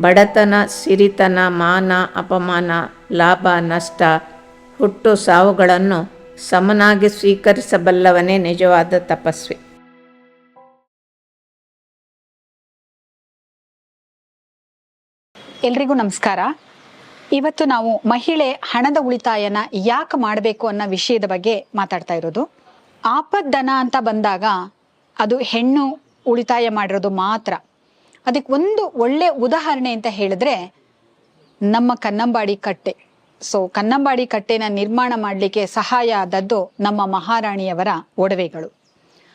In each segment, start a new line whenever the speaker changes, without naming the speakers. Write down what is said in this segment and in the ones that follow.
ಬಡತನ, ಸಿರಿತನ, ಮಾನ, ಅಪಮಾನ, ಲಾಭ, ನಷ್ಟ, ಹುಟ್ಟು ಸಾವುಗಳನ್ನು ಸಮನಾಗಿ ಸ್ವೀಕರಿಸಬಲ್ಲವನೇ ನಿಜವಾದ ತಪಸ್ವಿ.
ಎಲ್ರಿಗೂ ನಮಸ್ಕಾರ. ಇವತ್ತು ನಾವು ಮಹಿಳೆ ಹಣದ ಉಳಿತಾಯನ ಯಾಕೆ ಮಾಡಬೇಕು ಅನ್ನೋ ವಿಷಯದ ಬಗ್ಗೆ ಮಾತಾಡ್ತಾ ಇರೋದು. ಆಪದ್ದನ ಅಂತ ಬಂದಾಗ ಅದು ಹೆಣ್ಣು ಉಳಿತಾಯ ಮಾಡಿರೋದು ಮಾತ್ರ. ಅದಕ್ಕೆ ಒಂದು ಒಳ್ಳೆ ಉದಾಹರಣೆ ಅಂತ ಹೇಳಿದ್ರೆ ನಮ್ಮ ಕನ್ನಂಬಾಡಿ ಕಟ್ಟೆ. ಸೊ ಕನ್ನಂಬಾಡಿ ಕಟ್ಟೆನ ನಿರ್ಮಾಣ ಮಾಡಲಿಕ್ಕೆ ಸಹಾಯ ಆದದ್ದು ನಮ್ಮ ಮಹಾರಾಣಿಯವರ ಒಡವೆಗಳು.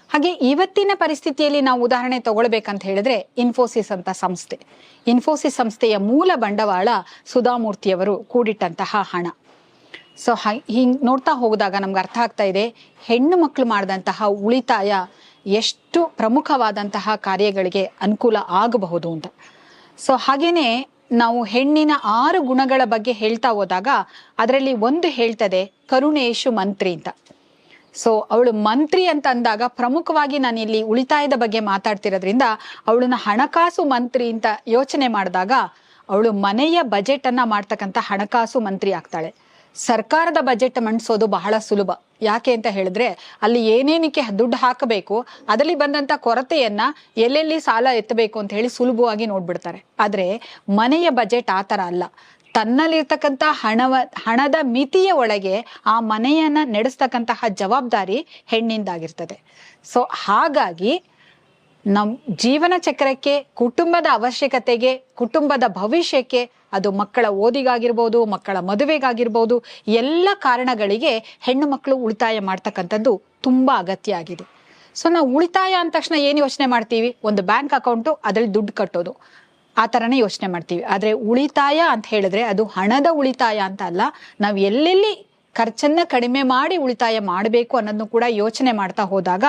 ಹಾಗೆ ಇವತ್ತಿನ ಪರಿಸ್ಥಿತಿಯಲ್ಲಿ ನಾವು ಉದಾಹರಣೆ ತಗೊಳ್ಬೇಕಂತ ಹೇಳಿದ್ರೆ ಇನ್ಫೋಸಿಸ್ ಅಂತ ಸಂಸ್ಥೆ. ಇನ್ಫೋಸಿಸ್ ಸಂಸ್ಥೆಯ ಮೂಲ ಬಂಡವಾಳ ಸುಧಾಮೂರ್ತಿಯವರು ಕೂಡಿಟ್ಟಂತಹ ಹಣ. ಸೊ ಹಿಂಗ್ ನೋಡ್ತಾ ಹೋದಾಗ ನಮ್ಗೆ ಅರ್ಥ ಆಗ್ತಾ ಇದೆ, ಹೆಣ್ಣು ಮಕ್ಕಳು ಮಾಡಿದಂತಹ ಉಳಿತಾಯ ಎಷ್ಟು ಪ್ರಮುಖವಾದಂತಹ ಕಾರ್ಯಗಳಿಗೆ ಅನುಕೂಲ ಆಗಬಹುದು ಅಂತ. ಸೊ ಹಾಗೇನೆ ನಾವು ಹೆಣ್ಣಿನ ಆರು ಗುಣಗಳ ಬಗ್ಗೆ ಹೇಳ್ತಾ ಹೋದಾಗ ಅದರಲ್ಲಿ ಒಂದು ಹೇಳ್ತದೆ, ಕರುಣೇಶು ಮಂತ್ರಿ ಅಂತ. ಸೊ ಅವಳು ಮಂತ್ರಿ ಅಂತ ಅಂದಾಗ ಪ್ರಮುಖವಾಗಿ ನಾನು ಇಲ್ಲಿ ಉಳಿತಾಯದ ಬಗ್ಗೆ ಮಾತಾಡ್ತಿರೋದ್ರಿಂದ ಅವಳನ್ನ ಹಣಕಾಸು ಮಂತ್ರಿ ಅಂತ ಯೋಚನೆ ಮಾಡಿದಾಗ ಅವಳು ಮನೆಯ ಬಜೆಟ್ ಅನ್ನ ಮಾಡ್ತಕ್ಕಂಥ ಹಣಕಾಸು ಮಂತ್ರಿ ಆಗ್ತಾಳೆ. ಸರ್ಕಾರದ ಬಜೆಟ್ ಮಂಡಿಸೋದು ಬಹಳ ಸುಲಭ. ಯಾಕೆ ಅಂತ ಹೇಳಿದ್ರೆ, ಅಲ್ಲಿ ಏನೇನಕ್ಕೆ ದುಡ್ಡು ಹಾಕಬೇಕು, ಅದರಲ್ಲಿ ಬಂದಂತ ಕೊರತೆಯನ್ನ ಎಲ್ಲೆಲ್ಲಿ ಸಾಲ ಎತ್ತಬೇಕು ಅಂತ ಹೇಳಿ ಸುಲಭವಾಗಿ ನೋಡ್ಬಿಡ್ತಾರೆ. ಆದ್ರೆ ಮನೆಯ ಬಜೆಟ್ ಆ ತರ ಅಲ್ಲ. ತನ್ನಲ್ಲಿರ್ತಕ್ಕಂಥ ಹಣವ, ಹಣದ ಮಿತಿಯ ಒಳಗೆ ಆ ಮನೆಯನ್ನ ನಡೆಸ್ತಕ್ಕಂತಹ ಜವಾಬ್ದಾರಿ ಹೆಣ್ಣಿಂದಾಗಿರ್ತದೆ. ಸೊ ಹಾಗಾಗಿ ನಮ್ಮ ಜೀವನ ಚಕ್ರಕ್ಕೆ ಕುಟುಂಬದ ಅವಶ್ಯಕತೆಗೆ, ಕುಟುಂಬದ ಭವಿಷ್ಯಕ್ಕೆ ಅದು ಮಕ್ಕಳ ಓದಿಗಾಗಿರ್ಬೋದು, ಮಕ್ಕಳ ಮದುವೆಗಾಗಿರ್ಬೋದು, ಎಲ್ಲ ಕಾರಣಗಳಿಗೆ ಹೆಣ್ಣು ಮಕ್ಕಳು ಉಳಿತಾಯ ಮಾಡ್ತಕ್ಕಂಥದ್ದು ತುಂಬ ಅಗತ್ಯ ಆಗಿದೆ. ಸೊ ನಾವು ಉಳಿತಾಯ ಅಂದ ತಕ್ಷಣ ಏನು ಯೋಚನೆ ಮಾಡ್ತೀವಿ? ಒಂದು ಬ್ಯಾಂಕ್ ಅಕೌಂಟು ಅದರಲ್ಲಿ ದುಡ್ಡು ಕಟ್ಟೋದು. ಆ ಥರನೇ ಯೋಚನೆ ಮಾಡ್ತೀವಿ. ಆದರೆ ಉಳಿತಾಯ ಅಂತ ಹೇಳಿದ್ರೆ ಅದು ಹಣದ ಉಳಿತಾಯ ಅಂತ ಅಲ್ಲ, ನಾವು ಎಲ್ಲೆಲ್ಲಿ ಖರ್ಚನ್ನ ಕಡಿಮೆ ಮಾಡಿ ಉಳಿತಾಯ ಮಾಡಬೇಕು ಅನ್ನೋದನ್ನು ಕೂಡ ಯೋಚನೆ ಮಾಡ್ತಾ ಹೋದಾಗ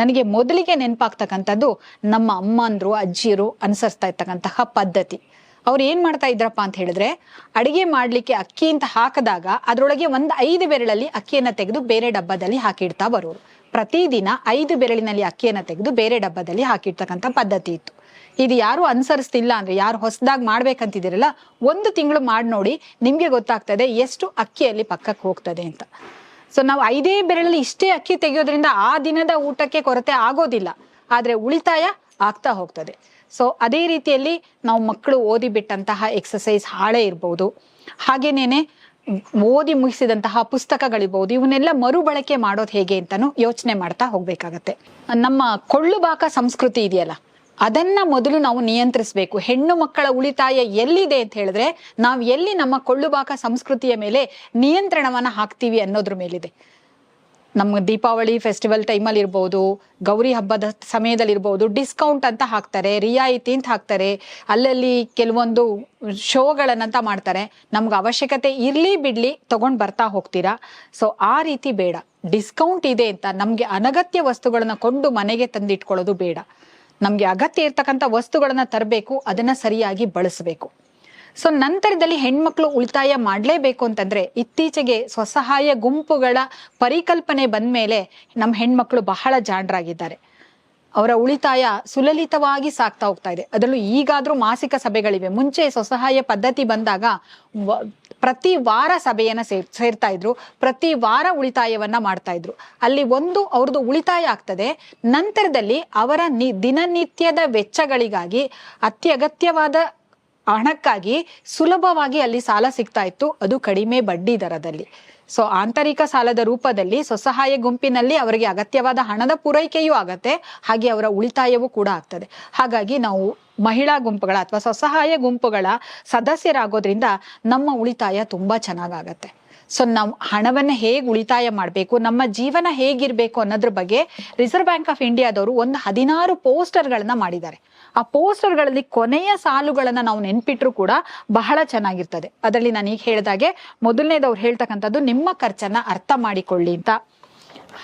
ನನಗೆ ಮೊದಲಿಗೆ ನೆನಪಾಗ್ತಕ್ಕಂಥದ್ದು ನಮ್ಮ ಅಮ್ಮಂದ್ರು, ಅಜ್ಜಿಯರು ಅನುಸರಿಸ್ತಾ ಇರ್ತಕ್ಕಂತಹ ಪದ್ಧತಿ. ಅವ್ರು ಏನ್ ಮಾಡ್ತಾ ಇದ್ರಪ್ಪ ಅಂತ ಹೇಳಿದ್ರೆ, ಅಡಿಗೆ ಮಾಡ್ಲಿಕ್ಕೆ ಅಕ್ಕಿ ಅಂತ ಹಾಕಿದಾಗ ಅದರೊಳಗೆ ಒಂದು ಐದು ಬೆರಳಲ್ಲಿ ಅಕ್ಕಿಯನ್ನ ತೆಗೆದು ಬೇರೆ ಡಬ್ಬದಲ್ಲಿ ಹಾಕಿಡ್ತಾ ಬರೋರು. ಪ್ರತಿದಿನ ಐದು ಬೆರಳಿನಲ್ಲಿ ಅಕ್ಕಿಯನ್ನ ತೆಗೆದು ಬೇರೆ ಡಬ್ಬದಲ್ಲಿ ಹಾಕಿಡ್ತಕ್ಕಂಥ ಪದ್ಧತಿ ಇತ್ತು. ಇದು ಯಾರು ಅನುಸರಿಸ್ತಿಲ್ಲ ಅಂದ್ರೆ, ಯಾರು ಹೊಸದಾಗಿ ಮಾಡ್ಬೇಕಂತಿದ್ದೀರಲ್ಲ, ಒಂದು ತಿಂಗಳು ಮಾಡಿ ನೋಡಿ ನಿಮ್ಗೆ ಗೊತ್ತಾಗ್ತದೆ ಎಷ್ಟು ಅಕ್ಕಿಯಲ್ಲಿ ಪಕ್ಕಕ್ಕೆ ಹೋಗ್ತದೆ ಅಂತ. ಸೊ ನಾವು ಐದೇ ಬೆರಳಲ್ಲಿ ಇಷ್ಟೇ ಅಕ್ಕಿ ತೆಗೆಯೋದ್ರಿಂದ ಆ ದಿನದ ಊಟಕ್ಕೆ ಕೊರತೆ ಆಗೋದಿಲ್ಲ. ಆದ್ರೆ ಉಳಿತಾಯ ಆಗ್ತಾ ಹೋಗ್ತದೆ. ಸೊ ಅದೇ ರೀತಿಯಲ್ಲಿ ನಾವು ಮಕ್ಕಳು ಓದಿ ಬಿಟ್ಟಂತಹ ಎಕ್ಸಸೈಸ್ ಹಾಳೆ ಇರ್ಬೋದು. ಹಾಗೇನೇನೆ ಓದಿ ಮುಗಿಸಿದಂತಹ ಪುಸ್ತಕಗಳಿರ್ಬೋದು. ಇವನ್ನೆಲ್ಲ ಮರುಬಳಕೆ ಮಾಡೋದು ಹೇಗೆ ಅಂತಾನು ಯೋಚನೆ ಮಾಡ್ತಾ ಹೋಗ್ಬೇಕಾಗತ್ತೆ. ನಮ್ಮ ಕೊಳ್ಳುಬಾಕ ಸಂಸ್ಕೃತಿ ಇದೆಯಲ್ಲ, ಅದನ್ನ ಮೊದಲು ನಾವು ನಿಯಂತ್ರಿಸಬೇಕು. ಹೆಣ್ಣು ಮಕ್ಕಳ ಉಳಿತಾಯ ಎಲ್ಲಿದೆ ಅಂತ ಹೇಳಿದ್ರೆ, ನಾವು ಎಲ್ಲಿ ನಮ್ಮ ಕೊಳ್ಳುಬಾಕ ಸಂಸ್ಕೃತಿಯ ಮೇಲೆ ನಿಯಂತ್ರಣವನ್ನ ಹಾಕ್ತೀವಿ ಅನ್ನೋದ್ರ ಮೇಲಿದೆ. ನಮ್ಮ ದೀಪಾವಳಿ ಫೆಸ್ಟಿವಲ್ ಟೈಮಲ್ಲಿ ಇರ್ಬೋದು, ಗೌರಿ ಹಬ್ಬದ ಸಮಯದಲ್ಲಿ ಇರ್ಬೋದು ಡಿಸ್ಕೌಂಟ್ ಅಂತ ಹಾಕ್ತಾರೆ, ರಿಯಾಯಿತಿ ಅಂತ ಹಾಕ್ತಾರೆ. ಅಲ್ಲಲ್ಲಿ ಕೆಲವೊಂದು ಶೋಗಳನ್ನಂತ ಮಾಡ್ತಾರೆ. ನಮ್ಗೆ ಅವಶ್ಯಕತೆ ಇರಲಿ ಬಿಡ್ಲಿ ತಗೊಂಡು ಬರ್ತಾ ಹೋಗ್ತೀರಾ? ಸೊ ಆ ರೀತಿ ಬೇಡ. ಡಿಸ್ಕೌಂಟ್ ಇದೆ ಅಂತ ನಮಗೆ ಅನಗತ್ಯ ವಸ್ತುಗಳನ್ನ ಕೊಂಡು ಮನೆಗೆ ತಂದಿಟ್ಕೊಳ್ಳೋದು ಬೇಡ. ನಮಗೆ ಅಗತ್ಯ ಇರ್ತಕ್ಕಂಥ ವಸ್ತುಗಳನ್ನ ತರಬೇಕು, ಅದನ್ನ ಸರಿಯಾಗಿ ಬಳಸಬೇಕು. ಸೊ ನಂತರದಲ್ಲಿ ಹೆಣ್ಮಕ್ಳು ಉಳಿತಾಯ ಮಾಡಲೇಬೇಕು ಅಂತಂದ್ರೆ ಇತ್ತೀಚೆಗೆ ಸ್ವಸಹಾಯ ಗುಂಪುಗಳ ಪರಿಕಲ್ಪನೆ ಬಂದ ಮೇಲೆ ನಮ್ಮ ಹೆಣ್ಮಕ್ಳು ಬಹಳ ಜಾಣರಾಗಿದ್ದಾರೆ. ಅವರ ಉಳಿತಾಯ ಸುಲಲಿತವಾಗಿ ಸಾಕ್ತಾ ಹೋಗ್ತಾ ಇದೆ. ಅದರಲ್ಲೂ ಈಗಾದ್ರೂ ಮಾಸಿಕ ಸಭೆಗಳಿವೆ. ಮುಂಚೆ ಸ್ವಸಹಾಯ ಪದ್ಧತಿ ಬಂದಾಗ ಪ್ರತಿ ವಾರ ಸಭೆಯನ್ನ ಸೇರ್, ಸೇರ್ತಾ ಇದ್ರು. ಪ್ರತಿ ವಾರ ಉಳಿತಾಯವನ್ನ ಮಾಡ್ತಾ ಇದ್ರು. ಅಲ್ಲಿ ಒಂದು ಅವ್ರದ್ದು ಉಳಿತಾಯ ಆಗ್ತದೆ. ನಂತರದಲ್ಲಿ ಅವರ ನಿ, ದಿನನಿತ್ಯದ ವೆಚ್ಚಗಳಿಗಾಗಿ ಅತ್ಯಗತ್ಯವಾದ ಹಣಕ್ಕಾಗಿ ಸುಲಭವಾಗಿ ಅಲ್ಲಿ ಸಾಲ ಸಿಗ್ತಾ ಇತ್ತು. ಅದು ಕಡಿಮೆ ಬಡ್ಡಿ ದರದಲ್ಲಿ. ಸೊ ಆಂತರಿಕ ಸಾಲದ ರೂಪದಲ್ಲಿ ಸ್ವಸಹಾಯ ಗುಂಪಿನಲ್ಲಿ ಅವರಿಗೆ ಅಗತ್ಯವಾದ ಹಣದ ಪೂರೈಕೆಯೂ ಆಗತ್ತೆ. ಹಾಗೆ ಅವರ ಉಳಿತಾಯವೂ ಕೂಡ ಆಗ್ತದೆ. ಹಾಗಾಗಿ ನಾವು ಮಹಿಳಾ ಗುಂಪುಗಳ ಅಥವಾ ಸ್ವಸಹಾಯ ಗುಂಪುಗಳ ಸದಸ್ಯರಾಗೋದ್ರಿಂದ ನಮ್ಮ ಉಳಿತಾಯ ತುಂಬಾ ಚೆನ್ನಾಗಾಗತ್ತೆ. ಸೊ ನಾವು ಹಣವನ್ನು ಹೇಗೆ ಉಳಿತಾಯ ಮಾಡಬೇಕು, ನಮ್ಮ ಜೀವನ ಹೇಗಿರಬೇಕು ಅನ್ನೋದ್ರ ಬಗ್ಗೆ ರಿಸರ್ವ್ ಬ್ಯಾಂಕ್ ಆಫ್ ಇಂಡಿಯಾದವರು ಒಂದು ಹದಿನಾರು ಪೋಸ್ಟರ್ಗಳನ್ನ ಮಾಡಿದ್ದಾರೆ. ಆ ಪೋಸ್ಟರ್ಗಳಲ್ಲಿ ಕೊನೆಯ ಸಾಲುಗಳನ್ನ ನಾವು ನೆನ್ಪಿಟ್ರು ಕೂಡ ಬಹಳ ಚೆನ್ನಾಗಿರ್ತದೆ. ಅದರಲ್ಲಿ ನಾನು ಈಗ ಹೇಳಿದಾಗೆ ಮೊದಲನೇದು ಅವ್ರು ಹೇಳ್ತಕ್ಕಂಥದ್ದು ನಿಮ್ಮ ಖರ್ಚನ್ನ ಅರ್ಥ ಮಾಡಿಕೊಳ್ಳಿ ಅಂತ.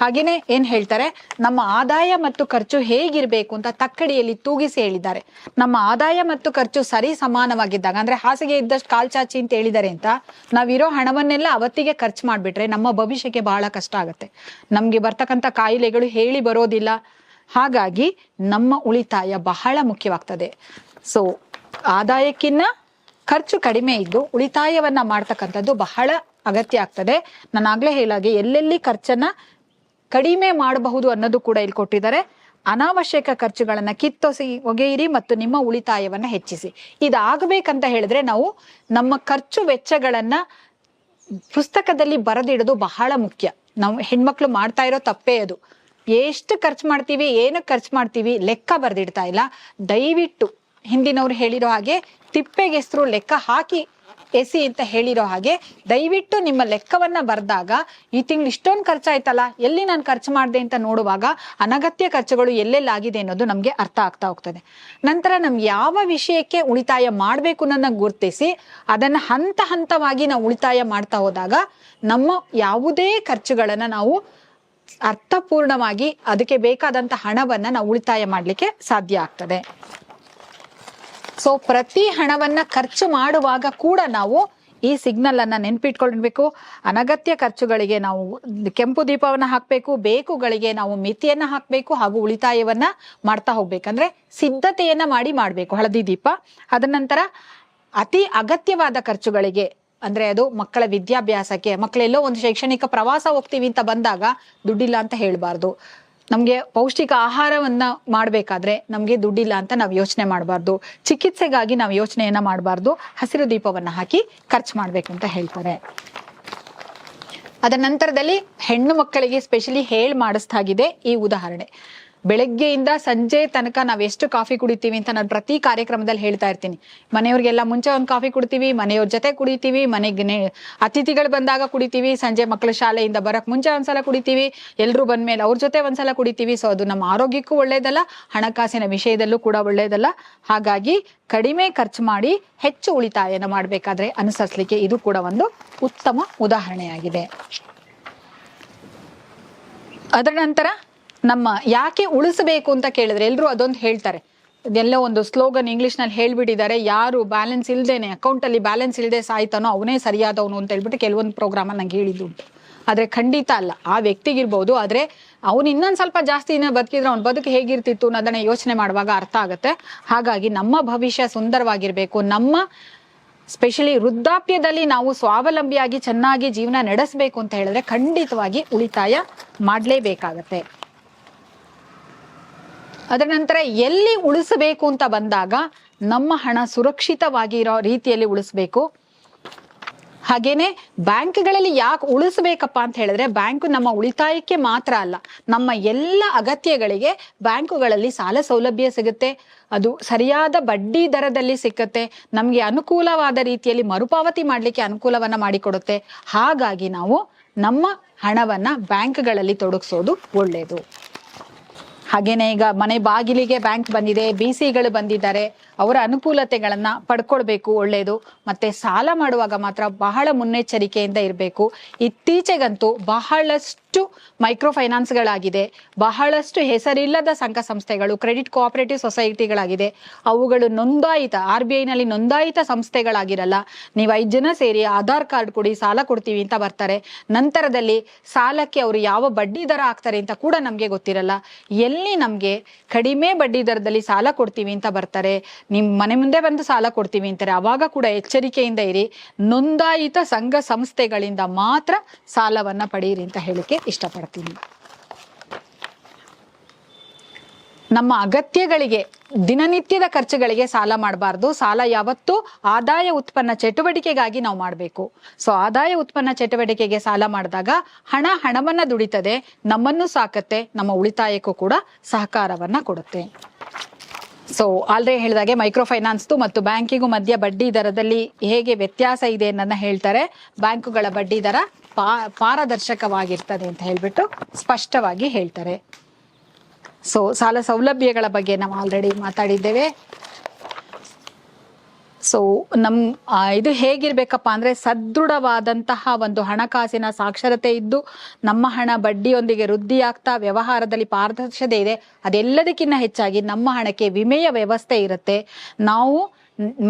ಹಾಗೇನೆ ಏನ್ ಹೇಳ್ತಾರೆ, ನಮ್ಮ ಆದಾಯ ಮತ್ತು ಖರ್ಚು ಹೇಗಿರ್ಬೇಕು ಅಂತ ತಕ್ಕಡಿಯಲ್ಲಿ ತೂಗಿಸಿ ಹೇಳಿದ್ದಾರೆ. ನಮ್ಮ ಆದಾಯ ಮತ್ತು ಖರ್ಚು ಸರಿ ಸಮಾನವಾಗಿದ್ದಾಗ, ಅಂದ್ರೆ ಹಾಸಿಗೆ ಇದ್ದಷ್ಟು ಕಾಲ್ ಚಾಚಿ ಅಂತ ಹೇಳಿದ್ದಾರೆ ಅಂತ, ನಾವಿರೋ ಹಣವನ್ನೆಲ್ಲ ಅವತ್ತಿಗೆ ಖರ್ಚು ಮಾಡ್ಬಿಟ್ರೆ ನಮ್ಮ ಭವಿಷ್ಯಕ್ಕೆ ಬಹಳ ಕಷ್ಟ ಆಗುತ್ತೆ. ನಮ್ಗೆ ಬರ್ತಕ್ಕಂಥ ಕಾಯಿಲೆಗಳು ಹೇಳಿ ಬರೋದಿಲ್ಲ. ಹಾಗಾಗಿ ನಮ್ಮ ಉಳಿತಾಯ ಬಹಳ ಮುಖ್ಯವಾಗ್ತದೆ. ಸೊ ಆದಾಯಕ್ಕಿನ್ನ ಖರ್ಚು ಕಡಿಮೆ ಇದ್ದು ಉಳಿತಾಯವನ್ನ ಮಾಡ್ತಕ್ಕಂಥದ್ದು ಬಹಳ ಅಗತ್ಯ ಆಗ್ತದೆ. ನಾನು ಆಗ್ಲೇ ಹೇಳಾಗೆ ಎಲ್ಲೆಲ್ಲಿ ಖರ್ಚನ್ನ ಕಡಿಮೆ ಮಾಡಬಹುದು ಅನ್ನೋದು ಕೂಡ ಇಲ್ಲಿ ಕೊಟ್ಟಿದ್ದಾರೆ. ಅನಾವಶ್ಯಕ ಖರ್ಚುಗಳನ್ನ ಕಿತ್ತೊಸಿ ಒಗೆಯಿರಿ ಮತ್ತು ನಿಮ್ಮ ಉಳಿತಾಯವನ್ನ ಹೆಚ್ಚಿಸಿ. ಇದಾಗಬೇಕಂತ ಹೇಳಿದ್ರೆ ನಾವು ನಮ್ಮ ಖರ್ಚು ವೆಚ್ಚಗಳನ್ನ ಪುಸ್ತಕದಲ್ಲಿ ಬರೆದಿಡೋದು ಬಹಳ ಮುಖ್ಯ. ನಾವು ಹೆಣ್ಮಕ್ಳು ಮಾಡ್ತಾ ಇರೋ ತಪ್ಪೇ ಅದು. ಎಷ್ಟು ಖರ್ಚು ಮಾಡ್ತೀವಿ ಏನಕ್ಕೆ ಖರ್ಚು ಮಾಡ್ತೀವಿ ಲೆಕ್ಕ ಬರೆದಿಡ್ತಾ ಇಲ್ಲ. ದಯವಿಟ್ಟು ಹಿಂದಿನವ್ರು ಹೇಳಿರೋ ಹಾಗೆ ತಿಪ್ಪೆಗೆಸ್ರು ಲೆಕ್ಕ ಹಾಕಿ ಎಸಿ ಅಂತ ಹೇಳಿರೋ ಹಾಗೆ ದಯವಿಟ್ಟು ನಿಮ್ಮ ಲೆಕ್ಕವನ್ನ ಬರೆದಾಗ ಈ ತಿಂಗಳು ಇಷ್ಟೊಂದು ಖರ್ಚಾಯ್ತಲ್ಲ, ಎಲ್ಲಿ ನಾನು ಖರ್ಚು ಮಾಡಿದೆ ಅಂತ ನೋಡುವಾಗ ಅನಗತ್ಯ ಖರ್ಚುಗಳು ಎಲ್ಲೆಲ್ಲಾಗಿದೆ ಅನ್ನೋದು ನಮಗೆ ಅರ್ಥ ಆಗ್ತಾ ಹೋಗ್ತದೆ. ನಂತರ ನಮ್ಗೆ ಯಾವ ವಿಷಯಕ್ಕೆ ಉಳಿತಾಯ ಮಾಡಬೇಕು ಅನ್ನೋದನ್ನ ಗುರುತಿಸಿ ಅದನ್ನ ಹಂತ ಹಂತವಾಗಿ ನಾವು ಉಳಿತಾಯ ಮಾಡ್ತಾ ಹೋದಾಗ ನಮ್ಮ ಯಾವುದೇ ಖರ್ಚುಗಳನ್ನು ನಾವು ಅರ್ಥಪೂರ್ಣವಾಗಿ ಅದಕ್ಕೆ ಬೇಕಾದಂತ ಹಣವನ್ನ ನಾವು ಉಳಿತಾಯ ಮಾಡಲಿಕ್ಕೆ ಸಾಧ್ಯ ಆಗ್ತದೆ. ಸೊ ಪ್ರತಿ ಹಣವನ್ನ ಖರ್ಚು ಮಾಡುವಾಗ ಕೂಡ ನಾವು ಈ ಸಿಗ್ನಲ್ ಅನ್ನ ನೆನ್ಪಿಟ್ಕೊಳ್ಬೇಕು ಅನಗತ್ಯ ಖರ್ಚುಗಳಿಗೆ ನಾವು ಕೆಂಪು ದೀಪವನ್ನ ಹಾಕಬೇಕು, ಬೇಕುಗಳಿಗೆ ನಾವು ಮಿತಿಯನ್ನ ಹಾಕಬೇಕು ಹಾಗೂ ಉಳಿತಾಯವನ್ನ ಮಾಡ್ತಾ ಹೋಗ್ಬೇಕಂದ್ರೆ ಸಿದ್ಧತೆಯನ್ನ ಮಾಡಿ ಮಾಡಬೇಕು ಹಳದಿ ದೀಪ. ಅದ ನಂತರ ಅತಿ ಅಗತ್ಯವಾದ ಖರ್ಚುಗಳಿಗೆ ಅಂದ್ರೆ ಅದು ಮಕ್ಕಳ ವಿದ್ಯಾಭ್ಯಾಸಕ್ಕೆ ಮಕ್ಕಳೆಲ್ಲೋ ಒಂದು ಶೈಕ್ಷಣಿಕ ಪ್ರವಾಸ ಹೋಗ್ತೀವಿ ಅಂತ ಬಂದಾಗ ದುಡ್ಡಿಲ್ಲ ಅಂತ ಹೇಳ್ಬಾರ್ದು. ನಮ್ಗೆ ಪೌಷ್ಟಿಕ ಆಹಾರವನ್ನ ಮಾಡ್ಬೇಕಾದ್ರೆ ನಮ್ಗೆ ದುಡ್ಡಿಲ್ಲ ಅಂತ ನಾವು ಯೋಚನೆ ಮಾಡಬಾರ್ದು. ಚಿಕಿತ್ಸೆಗಾಗಿ ನಾವು ಯೋಚನೆಯನ್ನ ಮಾಡಬಾರ್ದು. ಹಸಿರು ದೀಪವನ್ನ ಹಾಕಿ ಖರ್ಚು ಮಾಡ್ಬೇಕು ಅಂತ ಹೇಳ್ತಾರೆ. ಅದರ ನಂತರದಲ್ಲಿ ಹೆಣ್ಣು ಮಕ್ಕಳಿಗೆ ಸ್ಪೆಷಲಿ ಹೇಳ್ ಮಾಡಿಸ್ತಾಗಿದೆ ಈ ಉದಾಹರಣೆ. ಬೆಳಗ್ಗೆಯಿಂದ ಸಂಜೆ ತನಕ ನಾವು ಎಷ್ಟು ಕಾಫಿ ಕುಡಿತೀವಿ ಅಂತ ನಾನು ಪ್ರತಿ ಕಾರ್ಯಕ್ರಮದಲ್ಲಿ ಹೇಳ್ತಾ ಇರ್ತೀನಿ. ಮನೆಯವ್ರಿಗೆಲ್ಲ ಮುಂಚೆ ಒಂದು ಕಾಫಿ ಕುಡಿತೀವಿ, ಮನೆಯವ್ರ ಜೊತೆ ಕುಡಿತೀವಿ, ಮನೆಗೆ ಅತಿಥಿಗಳು ಬಂದಾಗ ಕುಡಿತೀವಿ, ಸಂಜೆ ಮಕ್ಕಳ ಶಾಲೆಯಿಂದ ಬರಕ್ ಮುಂಚೆ ಒಂದ್ಸಲ ಕುಡಿತೀವಿ, ಎಲ್ರು ಬಂದ್ಮೇಲೆ ಅವ್ರ ಜೊತೆ ಒಂದ್ಸಲ ಕುಡಿತೀವಿ. ಸೊ ಅದು ನಮ್ಮ ಆರೋಗ್ಯಕ್ಕೂ ಒಳ್ಳೇದಲ್ಲ, ಹಣಕಾಸಿನ ವಿಷಯದಲ್ಲೂ ಕೂಡ ಒಳ್ಳೇದಲ್ಲ. ಹಾಗಾಗಿ ಕಡಿಮೆ ಖರ್ಚು ಮಾಡಿ ಹೆಚ್ಚು ಉಳಿತಾಯನ ಮಾಡಬೇಕಾದ್ರೆ ಅನುಸರಿಸಲಿಕ್ಕೆ ಇದು ಕೂಡ ಒಂದು ಉತ್ತಮ ಉದಾಹರಣೆಯಾಗಿದೆ. ಅದರ ನಂತರ ನಮ್ಮ ಯಾಕೆ ಉಳಿಸಬೇಕು ಅಂತ ಕೇಳಿದ್ರೆ ಎಲ್ಲರೂ ಅದೊಂದು ಹೇಳ್ತಾರೆ. ಎಲ್ಲೋ ಒಂದು ಸ್ಲೋಗನ್ ಇಂಗ್ಲಿಷ್ನಲ್ಲಿ ಹೇಳ್ಬಿಟ್ಟಿದ್ದಾರೆ, ಯಾರು ಬ್ಯಾಲೆನ್ಸ್ ಇಲ್ಲದೇನೆ ಅಕೌಂಟ್ ಅಲ್ಲಿ ಬ್ಯಾಲೆನ್ಸ್ ಇಲ್ಲದೆ ಸಾಯ್ತಾನೋ ಅವನೇ ಸರಿಯಾದವನು ಅಂತ ಹೇಳ್ಬಿಟ್ಟು ಕೆಲವೊಂದು ಪ್ರೋಗ್ರಾಮ್ ನಂಗೆ ಹೇಳಿದ್ದು ಆದ್ರೆ ಖಂಡಿತ ಅಲ್ಲ, ಆ ವ್ಯಕ್ತಿಗಿರ್ಬೋದು, ಆದ್ರೆ ಅವ್ನು ಇನ್ನೊಂದು ಸ್ವಲ್ಪ ಜಾಸ್ತಿ ದಿನ ಬದುಕಿದ್ರೆ ಅವ್ನ ಬದುಕು ಹೇಗಿರ್ತಿತ್ತು ಅನ್ನೋದನ್ನ ಯೋಚನೆ ಮಾಡುವಾಗ ಅರ್ಥ ಆಗುತ್ತೆ. ಹಾಗಾಗಿ ನಮ್ಮ ಭವಿಷ್ಯ ಸುಂದರವಾಗಿರಬೇಕು. ನಮ್ಮ ಸ್ಪೆಷಲಿ ವೃದ್ಧಾಪ್ಯದಲ್ಲಿ ನಾವು ಸ್ವಾವಲಂಬಿಯಾಗಿ ಚೆನ್ನಾಗಿ ಜೀವನ ನಡೆಸಬೇಕು ಅಂತ ಹೇಳಿದ್ರೆ ಖಂಡಿತವಾಗಿ ಉಳಿತಾಯ ಮಾಡಲೇಬೇಕಾಗತ್ತೆ. ಅದರ ನಂತರ ಎಲ್ಲಿ ಉಳಿಸಬೇಕು ಅಂತ ಬಂದಾಗ ನಮ್ಮ ಹಣ ಸುರಕ್ಷಿತವಾಗಿರೋ ರೀತಿಯಲ್ಲಿ ಉಳಿಸಬೇಕು. ಹಾಗೇನೆ ಬ್ಯಾಂಕ್ಗಳಲ್ಲಿ ಯಾಕೆ ಉಳಿಸ್ಬೇಕಪ್ಪ ಅಂತ ಹೇಳಿದ್ರೆ ಬ್ಯಾಂಕು ನಮ್ಮ ಉಳಿತಾಯಕ್ಕೆ ಮಾತ್ರ ಅಲ್ಲ, ನಮ್ಮ ಎಲ್ಲ ಅಗತ್ಯಗಳಿಗೆ ಬ್ಯಾಂಕುಗಳಲ್ಲಿ ಸಾಲ ಸೌಲಭ್ಯ ಸಿಗುತ್ತೆ, ಅದು ಸರಿಯಾದ ಬಡ್ಡಿ ದರದಲ್ಲಿ ಸಿಕ್ಕತ್ತೆ, ನಮಗೆ ಅನುಕೂಲವಾದ ರೀತಿಯಲ್ಲಿ ಮರುಪಾವತಿ ಮಾಡಲಿಕ್ಕೆ ಅನುಕೂಲವನ್ನ ಮಾಡಿಕೊಡುತ್ತೆ. ಹಾಗಾಗಿ ನಾವು ನಮ್ಮ ಹಣವನ್ನ ಬ್ಯಾಂಕ್ಗಳಲ್ಲಿ ತೊಡಗಿಸೋದು ಒಳ್ಳೆಯದು ಹಾಗೇನೆ ಈಗ ಮನೆ ಬಾಗಿಲಿಗೆ ಬ್ಯಾಂಕ್ ಬಂದಿದೆ ಬಿ ಸಿಗಳು ಬಂದಿದ್ದಾರೆ. ಅವರ ಅನುಕೂಲತೆಗಳನ್ನ ಪಡ್ಕೊಳ್ಬೇಕು ಒಳ್ಳೆಯದು ಮತ್ತೆ ಸಾಲ ಮಾಡುವಾಗ ಮಾತ್ರ ಬಹಳ ಮುನ್ನೆಚ್ಚರಿಕೆಯಿಂದ ಇರಬೇಕು. ಇತ್ತೀಚೆಗಂತೂ ಬಹಳಷ್ಟು ಮೈಕ್ರೋ ಫೈನಾನ್ಸ್ಗಳಾಗಿದೆ ಬಹಳಷ್ಟು ಹೆಸರಿಲ್ಲದ ಸಂಘ ಸಂಸ್ಥೆಗಳು, ಕ್ರೆಡಿಟ್ ಕೋಆಪರೇಟಿವ್ ಸೊಸೈಟಿಗಳಾಗಿದೆ. ಅವುಗಳು ನೋಂದಾಯಿತ, ಆರ್ ಬಿ ಐನಲ್ಲಿ ನೋಂದಾಯಿತ ಸಂಸ್ಥೆಗಳಾಗಿರಲ್ಲ. ನೀವು ಐದು ಜನ ಸೇರಿ ಆಧಾರ್ ಕಾರ್ಡ್ ಕೊಡಿ, ಸಾಲ ಕೊಡ್ತೀವಿ ಅಂತ ಬರ್ತಾರೆ. ನಂತರದಲ್ಲಿ ಸಾಲಕ್ಕೆ ಅವರು ಯಾವ ಬಡ್ಡಿ ದರ ಹಾಕ್ತಾರೆ ಅಂತ ಕೂಡ ನಮಗೆ ಗೊತ್ತಿರಲ್ಲ. ಎಲ್ಲಿ ನಮಗೆ ಕಡಿಮೆ ಬಡ್ಡಿ ದರದಲ್ಲಿ ಸಾಲ ಕೊಡ್ತೀವಿ ಅಂತ ಬರ್ತಾರೆ. ನಿಮ್ ಮನೆ ಮುಂದೆ ಬಂದು ಸಾಲ ಕೊಡ್ತೀವಿ ಅಂತಾರೆ. ಅವಾಗ ಕೂಡ ಎಚ್ಚರಿಕೆಯಿಂದ ಇರಿ. ನೋಂದಾಯಿತ ಸಂಘ ಸಂಸ್ಥೆಗಳಿಂದ ಮಾತ್ರ ಸಾಲವನ್ನ ಪಡೆಯಿರಿ ಅಂತ ಹೇಳಿಕೆ ಇಷ್ಟಪಡ್ತೀನಿ. ನಮ್ಮ ಅಗತ್ಯಗಳಿಗೆ, ದಿನನಿತ್ಯದ ಖರ್ಚುಗಳಿಗೆ ಸಾಲ ಮಾಡಬಾರ್ದು. ಸಾಲ ಯಾವತ್ತೂ ಆದಾಯ ಉತ್ಪನ್ನ ಚಟುವಟಿಕೆಗಾಗಿ ನಾವು ಮಾಡಬೇಕು. ಸೊ, ಆದಾಯ ಉತ್ಪನ್ನ ಚಟುವಟಿಕೆಗೆ ಸಾಲ ಮಾಡಿದಾಗ ಹಣ ಹಣವನ್ನು ದುಡಿತದೆ, ನಮ್ಮನ್ನು ಸಾಕತ್ತೆ, ನಮ್ಮ ಉಳಿತಾಯಕ್ಕೂ ಕೂಡ ಸಹಕಾರವನ್ನು ಕೊಡುತ್ತೆ. ಸೊ ಆಲ್ರೆಡಿ ಹೇಳಿದಾಗೆ ಮೈಕ್ರೋ ಫೈನಾನ್ಸ್ದು ಮತ್ತು ಬ್ಯಾಂಕಿಗೂ ಮಧ್ಯ ಬಡ್ಡಿ ದರದಲ್ಲಿ ಹೇಗೆ ವ್ಯತ್ಯಾಸ ಇದೆ ಅನ್ನೋದನ್ನ ಹೇಳ್ತಾರೆ. ಬ್ಯಾಂಕುಗಳ ಬಡ್ಡಿ ದರ ಪಾ, ಪಾರದರ್ಶಕವಾಗಿರ್ತದೆ ಅಂತ ಹೇಳ್ಬಿಟ್ಟು ಸ್ಪಷ್ಟವಾಗಿ ಹೇಳ್ತಾರೆ. ಸೊ ಸಾಲ ಸೌಲಭ್ಯಗಳ ಬಗ್ಗೆ ನಾವು ಆಲ್ರೆಡಿ ಮಾತಾಡಿದ್ದೇವೆ. ಸೊ ನಮ್ ಇದು ಹೇಗಿರ್ಬೇಕಪ್ಪ ಅಂದ್ರೆ ಸದೃಢವಾದಂತಹ ಒಂದು ಹಣಕಾಸಿನ ಸಾಕ್ಷರತೆ ಇದ್ದು ನಮ್ಮ ಹಣ ಬಡ್ಡಿಯೊಂದಿಗೆ ವೃದ್ಧಿಯಾಗ್ತಾ ವ್ಯವಹಾರದಲ್ಲಿ ಪಾರದರ್ಶತೆ ಇದೆ, ಅದೆಲ್ಲದಕ್ಕಿಂತ ಹೆಚ್ಚಾಗಿ ನಮ್ಮ ಹಣಕ್ಕೆ ವಿಮೆಯ ವ್ಯವಸ್ಥೆ ಇರುತ್ತೆ. ನಾವು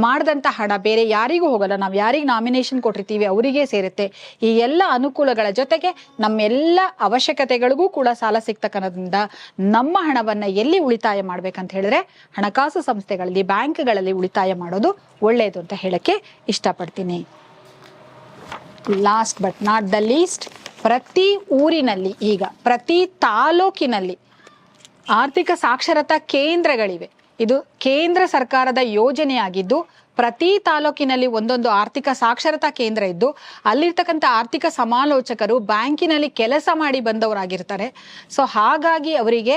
ಮಾಡಿದಂಥ ಹಣ ಬೇರೆ ಯಾರಿಗೂ ಹೋಗಲ್ಲ. ನಾವು ಯಾರಿಗೆ ನಾಮಿನೇಷನ್ ಕೊಟ್ಟಿರ್ತೀವಿ ಅವರಿಗೆ ಸೇರುತ್ತೆ. ಈ ಎಲ್ಲ ಅನುಕೂಲಗಳ ಜೊತೆಗೆ ನಮ್ಮೆಲ್ಲ ಅವಶ್ಯಕತೆಗಳಿಗೂ ಕೂಡ ಸಾಲ ಸಿಗ್ತಕ್ಕನ್ನೋದ್ರಿಂದ ನಮ್ಮ ಹಣವನ್ನು ಎಲ್ಲಿ ಉಳಿತಾಯ ಮಾಡ್ಬೇಕಂತ ಹೇಳಿದ್ರೆ ಹಣಕಾಸು ಸಂಸ್ಥೆಗಳಲ್ಲಿ, ಬ್ಯಾಂಕ್ಗಳಲ್ಲಿ ಉಳಿತಾಯ ಮಾಡೋದು ಒಳ್ಳೆಯದು ಅಂತ ಹೇಳಕ್ಕೆ ಇಷ್ಟಪಡ್ತೀನಿ. Last but not the least ಪ್ರತಿ ಊರಿನಲ್ಲಿ ಈಗ, ಪ್ರತಿ ತಾಲೂಕಿನಲ್ಲಿ ಆರ್ಥಿಕ ಸಾಕ್ಷರತಾ ಕೇಂದ್ರಗಳಿವೆ. ಇದು ಕೇಂದ್ರ ಸರ್ಕಾರದ ಯೋಜನೆಯಾಗಿದ್ದು, ಪ್ರತಿ ತಾಲೂಕಿನಲ್ಲಿ ಒಂದೊಂದು ಆರ್ಥಿಕ ಸಾಕ್ಷರತಾ ಕೇಂದ್ರ ಇದ್ದು, ಅಲ್ಲಿರ್ತಕ್ಕಂಥ ಆರ್ಥಿಕ ಸಮಾಲೋಚಕರು ಬ್ಯಾಂಕಿನಲ್ಲಿ ಕೆಲಸ ಮಾಡಿ ಬಂದವರಾಗಿರ್ತಾರೆ. ಸೊ ಹಾಗಾಗಿ ಅವರಿಗೆ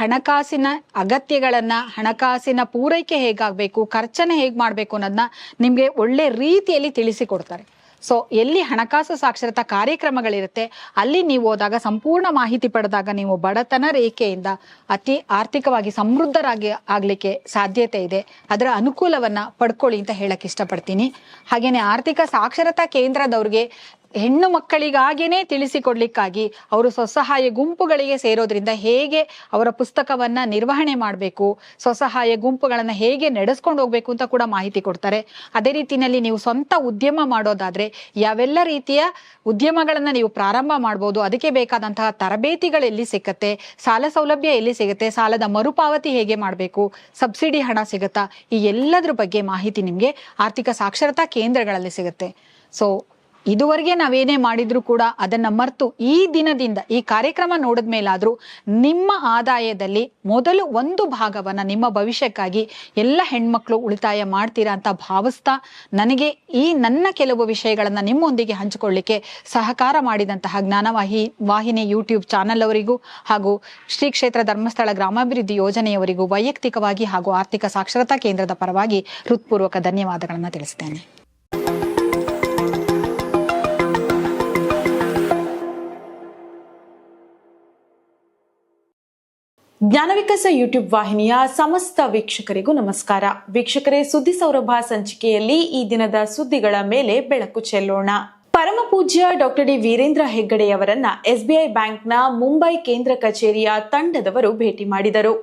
ಹಣಕಾಸಿನ ಅಗತ್ಯಗಳನ್ನು, ಹಣಕಾಸಿನ ಪೂರೈಕೆ ಹೇಗಾಗಬೇಕು, ಖರ್ಚನ್ನು ಹೇಗೆ ಮಾಡಬೇಕು ಅನ್ನೋದನ್ನ ನಿಮಗೆ ಒಳ್ಳೆ ರೀತಿಯಲ್ಲಿ ತಿಳಿಸಿಕೊಡ್ತಾರೆ. ಸೊ ಎಲ್ಲಿ ಹಣಕಾಸು ಸಾಕ್ಷರತಾ ಕಾರ್ಯಕ್ರಮಗಳಿರುತ್ತೆ, ಅಲ್ಲಿ ನೀವು ಹೋದಾಗ ಸಂಪೂರ್ಣ ಮಾಹಿತಿ ಪಡೆದಾಗ ನೀವು ಬಡತನ ರೇಖೆಯಿಂದ ಅತಿ ಆರ್ಥಿಕವಾಗಿ ಸಮೃದ್ಧರಾಗಿ ಆಗ್ಲಿಕ್ಕೆ ಸಾಧ್ಯತೆ ಇದೆ. ಅದರ ಅನುಕೂಲವನ್ನ ಪಡ್ಕೊಳ್ಳಿ ಅಂತ ಹೇಳಕ್ ಇಷ್ಟಪಡ್ತೀನಿ. ಹಾಗೇನೆ ಆರ್ಥಿಕ ಸಾಕ್ಷರತಾ ಕೇಂದ್ರದವ್ರಿಗೆ ಹೆಣ್ಣು ಮಕ್ಕಳಿಗಾಗಿಯೇ ತಿಳಿಸಿಕೊಡ್ಲಿಕ್ಕಾಗಿ ಅವರು ಸ್ವಸಹಾಯ ಗುಂಪುಗಳಿಗೆ ಸೇರೋದ್ರಿಂದ ಹೇಗೆ ಅವರ ಪುಸ್ತಕವನ್ನ ನಿರ್ವಹಣೆ ಮಾಡಬೇಕು, ಸ್ವಸಹಾಯ ಗುಂಪುಗಳನ್ನು ಹೇಗೆ ನಡೆಸ್ಕೊಂಡು ಹೋಗ್ಬೇಕು ಅಂತ ಕೂಡ ಮಾಹಿತಿ ಕೊಡ್ತಾರೆ. ಅದೇ ರೀತಿಯಲ್ಲಿ ನೀವು ಸ್ವಂತ ಉದ್ಯಮ ಮಾಡೋದಾದ್ರೆ ಯಾವೆಲ್ಲ ರೀತಿಯ ಉದ್ಯಮಗಳನ್ನು ನೀವು ಪ್ರಾರಂಭ ಮಾಡ್ಬೋದು, ಅದಕ್ಕೆ ಬೇಕಾದಂತಹ ತರಬೇತಿಗಳು ಎಲ್ಲಿ ಸಿಗುತ್ತೆ, ಸಾಲ ಸೌಲಭ್ಯ ಎಲ್ಲಿ ಸಿಗುತ್ತೆ, ಸಾಲದ ಮರುಪಾವತಿ ಹೇಗೆ ಮಾಡಬೇಕು, ಸಬ್ಸಿಡಿ ಹಣ ಸಿಗುತ್ತಾ, ಈ ಎಲ್ಲದ್ರ ಬಗ್ಗೆ ಮಾಹಿತಿ ನಿಮಗೆ ಆರ್ಥಿಕ ಸಾಕ್ಷರತಾ ಕೇಂದ್ರಗಳಲ್ಲಿ ಸಿಗುತ್ತೆ. ಸೊ ಇದುವರೆಗೆ ನಾವೇನೇ ಮಾಡಿದ್ರು ಕೂಡ ಅದನ್ನ ಮರೆತು ಈ ದಿನದಿಂದ, ಈ ಕಾರ್ಯಕ್ರಮ ನೋಡಿದ ಮೇಲಾದ್ರೂ ನಿಮ್ಮ ಆದಾಯದಲ್ಲಿ ಮೊದಲು ಒಂದು ಭಾಗವನ್ನ ನಿಮ್ಮ ಭವಿಷ್ಯಕ್ಕಾಗಿ ಎಲ್ಲ ಹೆಣ್ಮಕ್ಳು ಉಳಿತಾಯ ಮಾಡ್ತೀರಾ ಅಂತ ಭಾವಿಸ್ತಾ ನನಗೆ ಈ ನನ್ನ ಕೆಲವು ವಿಷಯಗಳನ್ನ ನಿಮ್ಮೊಂದಿಗೆ ಹಂಚಿಕೊಳ್ಳಿಕ್ಕೆ ಸಹಕಾರ ಮಾಡಿದಂತಹ ಜ್ಞಾನವಾಹಿ ವಾಹಿನಿ ಯೂಟ್ಯೂಬ್ ಚಾನಲ್ ಅವರಿಗೂ ಹಾಗೂ ಶ್ರೀ ಕ್ಷೇತ್ರ ಧರ್ಮಸ್ಥಳ ಗ್ರಾಮಾಭಿವೃದ್ಧಿ ಯೋಜನೆಯವರಿಗೂ ವೈಯಕ್ತಿಕವಾಗಿ ಹಾಗೂ ಆರ್ಥಿಕ ಸಾಕ್ಷರತಾ ಕೇಂದ್ರದ ಪರವಾಗಿ ಹೃತ್ಪೂರ್ವಕ ಧನ್ಯವಾದಗಳನ್ನು ತಿಳಿಸ್ತೇನೆ.
ಜ್ಞಾನವಿಕಾಸ ಯೂಟ್ಯೂಬ್ ವಾಹಿನಿಯ ಸಮಸ್ತ ವೀಕ್ಷಕರಿಗೂ ನಮಸ್ಕಾರ. ವೀಕ್ಷಕರೇ, ಸುದ್ದಿ ಸೌರಭ ಸಂಚಿಕೆಯಲ್ಲಿ ಈ ದಿನದ ಸುದ್ದಿಗಳ ಮೇಲೆ ಬೆಳಕು ಚೆಲ್ಲೋಣ. ಪರಮ ಪೂಜ್ಯ ಡಾಕ್ಟರ್ ಡಿ ವೀರೇಂದ್ರ ಹೆಗ್ಗಡೆಯವರನ್ನ ಎಸ್ಬಿಐ ಬ್ಯಾಂಕ್ನ ಮುಂಬೈ ಕೇಂದ್ರ ಕಚೇರಿಯ ತಂಡದವರು ಭೇಟಿ ಮಾಡಿದರು.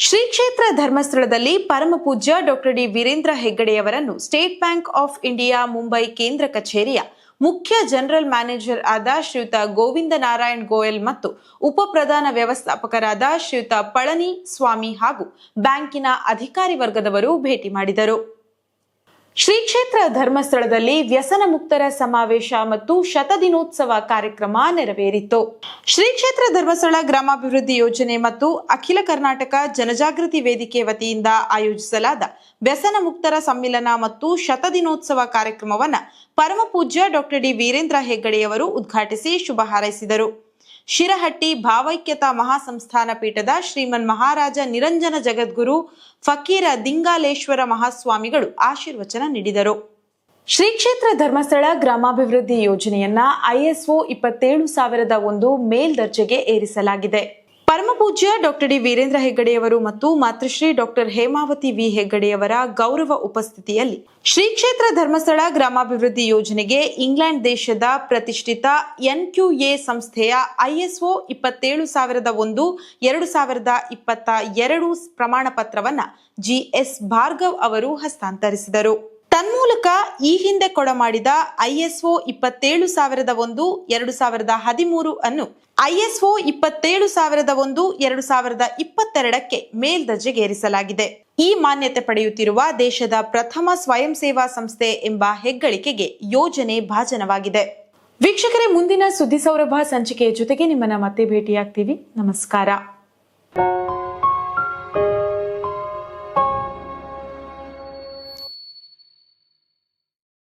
ಶ್ರೀ ಕ್ಷೇತ್ರ ಧರ್ಮಸ್ಥಳದಲ್ಲಿ ಪರಮ ಪೂಜ್ಯ doctor D Veerendra ಹೆಗ್ಗಡೆಯವರನ್ನು State Bank of India Mumbai ಕೇಂದ್ರ ಕಚೇರಿಯ ಮುಖ್ಯ ಜನರಲ್ ಮ್ಯಾನೇಜರ್ ಆದ ಶ್ರೀಯುತ ಗೋವಿಂದ ನಾರಾಯಣ್ ಗೋಯಲ್ ಮತ್ತು ಉಪ ಪ್ರಧಾನ ವ್ಯವಸ್ಥಾಪಕರಾದ ಶ್ರೀಯುತ ಪಳನಿ ಸ್ವಾಮಿ ಹಾಗೂ ಬ್ಯಾಂಕಿನ ಅಧಿಕಾರಿ ವರ್ಗದವರು ಭೇಟಿ ಮಾಡಿದರು. ಶ್ರೀ ಕ್ಷೇತ್ರ ಧರ್ಮಸ್ಥಳದಲ್ಲಿ ವ್ಯಸನ ಮುಕ್ತರ ಸಮಾವೇಶ ಮತ್ತು ಶತದಿನೋತ್ಸವ ಕಾರ್ಯಕ್ರಮ ನೆರವೇರಿತು. ಶ್ರೀ ಕ್ಷೇತ್ರ ಧರ್ಮಸ್ಥಳ ಗ್ರಾಮಾಭಿವೃದ್ಧಿ ಯೋಜನೆ ಮತ್ತು ಅಖಿಲ ಕರ್ನಾಟಕ ಜನಜಾಗೃತಿ ವೇದಿಕೆ ವತಿಯಿಂದ ಆಯೋಜಿಸಲಾದ ವ್ಯಸನ ಮುಕ್ತರ ಸಮ್ಮಿಲನ ಮತ್ತು ಶತದಿನೋತ್ಸವ ಕಾರ್ಯಕ್ರಮವನ್ನು ಪರಮಪೂಜ್ಯ ಡಾಕ್ಟರ್ ಡಿ ವೀರೇಂದ್ರ ಹೆಗ್ಗಡೆಯವರು ಉದ್ಘಾಟಿಸಿ ಶುಭ ಹಾರೈಸಿದರು. ಶಿರಹಟ್ಟಿ ಭಾವೈಕ್ಯತಾ ಮಹಾಸಂಸ್ಥಾನ ಪೀಠದ ಶ್ರೀಮನ್ ಮಹಾರಾಜ ನಿರಂಜನ ಜಗದ್ಗುರು ಫಕೀರ ದಿಂಗಾಲೇಶ್ವರ ಮಹಾಸ್ವಾಮಿಗಳು ಆಶೀರ್ವಚನ ನೀಡಿದರು. ಶ್ರೀ ಕ್ಷೇತ್ರ ಧರ್ಮಸ್ಥಳ ಗ್ರಾಮಾಭಿವೃದ್ಧಿ ಯೋಜನೆಯನ್ನ ಐಎಸ್ಒ ಇಪ್ಪತ್ತೇಳು ಸಾವಿರದ ಒಂದು ಮೇಲ್ದರ್ಜೆಗೆ ಏರಿಸಲಾಗಿದೆ. ಪರಮಪೂಜ್ಯ ಡಾಕ್ಟರ್ ಡಿ ವೀರೇಂದ್ರ ಹೆಗ್ಗಡೆಯವರು ಮತ್ತು ಮಾತೃಶ್ರೀ ಡಾಕ್ಟರ್ ಹೇಮಾವತಿ ವಿ ಹೆಗ್ಗಡೆಯವರ ಗೌರವ ಉಪಸ್ಥಿತಿಯಲ್ಲಿ ಶ್ರೀ ಕ್ಷೇತ್ರ ಧರ್ಮಸ್ಥಳ ಗ್ರಾಮಾಭಿವೃದ್ಧಿ ಯೋಜನೆಗೆ ಇಂಗ್ಲೆಂಡ್ ದೇಶದ ಪ್ರತಿಷ್ಠಿತ ಎನ್ಕ್ಯೂಎ ಸಂಸ್ಥೆಯ ಐಎಸ್ಒ ಇಪ್ಪತ್ತೇಳು ಸಾವಿರದ ಒಂದು, ಎರಡು ಸಾವಿರದ ಇಪ್ಪತ್ತ ಎರಡು ಪ್ರಮಾಣ ಪತ್ರವನ್ನು ಜಿಎಸ್ ಭಾರ್ಗವ್ ಅವರು ಹಸ್ತಾಂತರಿಸಿದರು. ತನ್ಮೂಲಕ ಈ ಹಿಂದೆ ಕೊಡಮಾಡಿದ ಐಎಸ್ಒ ಇಪ್ಪತ್ತೇಳು ಸಾವಿರದ ಒಂದು, ಎರಡು ಸಾವಿರದ ಹದಿಮೂರು ಅನ್ನು ಐಎಸ್ಒ ಇಪ್ಪತ್ತೇಳು ಸಾವಿರದ ಒಂದು, ಎರಡು ಸಾವಿರದ ಇಪ್ಪತ್ತೆರಡಕ್ಕೆ ಮೇಲ್ದರ್ಜೆಗೇರಿಸಲಾಗಿದೆ ಈ ಮಾನ್ಯತೆ ಪಡೆಯುತ್ತಿರುವ ದೇಶದ ಪ್ರಥಮ ಸ್ವಯಂ ಸೇವಾ ಸಂಸ್ಥೆ ಎಂಬ ಹೆಗ್ಗಳಿಕೆಗೆ ಯೋಜನೆ ಭಾಜನವಾಗಿದೆ. ವೀಕ್ಷಕರೇ, ಮುಂದಿನ ಸುದ್ದಿ ಸೌರಭ ಸಂಚಿಕೆಯ ಜೊತೆಗೆ ನಿಮ್ಮನ್ನ ಮತ್ತೆ ಭೇಟಿಯಾಗ್ತೀವಿ. ನಮಸ್ಕಾರ.